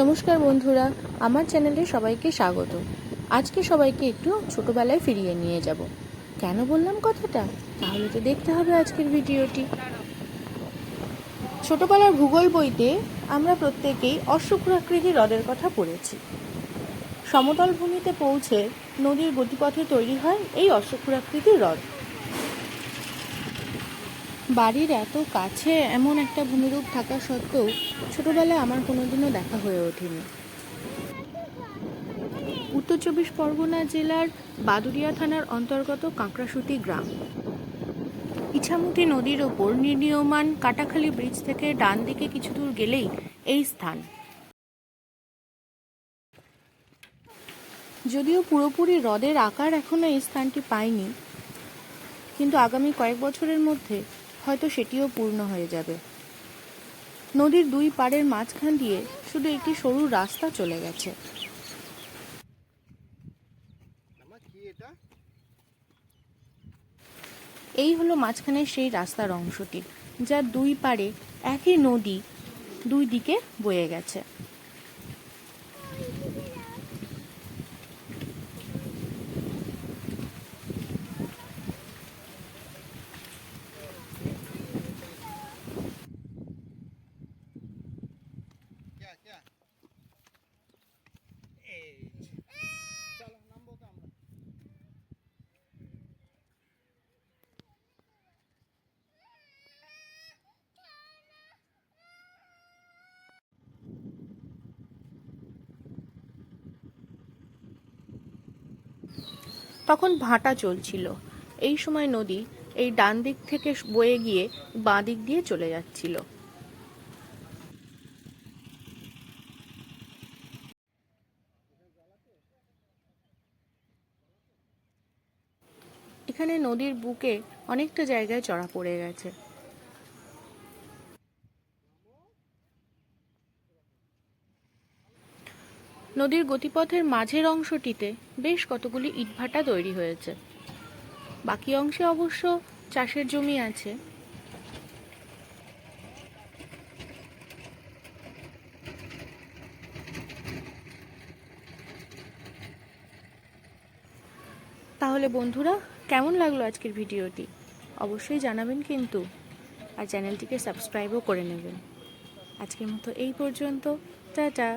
নমস্কার বন্ধুরা, আমার চ্যানেলে সবাইকে স্বাগত। আজকে সবাইকে একটু ছোটবেলায় ফিরিয়ে নিয়ে যাব। কেন বললাম কথাটা? তাহলে তো দেখতে হবে আজকের ভিডিওটি। ছোটবেলার ভূগোল বইতে আমরা প্রত্যেকেই অশ্বক্ষুরাকৃতি হ্রদের কথা পড়েছি। সমতল ভূমিতে পৌঁছে নদীর গতিপথে তৈরি হয় এই অশ্বক্ষুরাকৃতি হ্রদ। বাড়ির এত কাছে এমন একটা ভূমিরূপ থাকা সত্ত্বেও ছোটবেলায় আমার কোনোদিনও দেখা হয়ে ওঠেনি। উত্তর চব্বিশ পরগনা জেলার বাদুরিয়া থানার অন্তর্গত কাঁকড়াসুতি গ্রাম। ইছামতি নদীর ওপর নির্ণীয়মান কাটাখালী ব্রিজ থেকে ডান দিকে কিছু দূর গেলেই এই স্থান। যদিও পুরোপুরি হ্রদের আকার এখনও এই স্থানটি পায়নি, কিন্তু আগামী কয়েক বছরের মধ্যে হয়তো সেটিও পূর্ণ হয়ে যাবে। নদীর দুই পাড়ের মাঝখান দিয়ে শুধু একটি সরু রাস্তা চলে গেছে। এই হলো মাঝখানের সেই রাস্তার অংশটি, যার দুই পাড়ে একই নদী দুই দিকে বয়ে গেছে। তখন ভাটা চলছিল। এই সময় নদী এই ডান দিক থেকে বয়ে গিয়ে বাঁ দিক দিয়ে চলে যাচ্ছিল। এখানে নদীর বুকে অনেকটা জায়গায় চড়া পড়ে গেছে। নদীর গতিপথের মাঝের অংশটিতে বেশ কতগুলি ইটভাটা তৈরি হয়েছে। বাকি অংশে অবশ্য চাষের জমি আছে। তাহলে বন্ধুরা, কেমন লাগল আজকের ভিডিওটি? অবশ্যই জানাবেন কিন্তু, আর চ্যানেলটিকে সাবস্ক্রাইবও করে নেবেন। আজকের মতো এই পর্যন্ত, টাটা।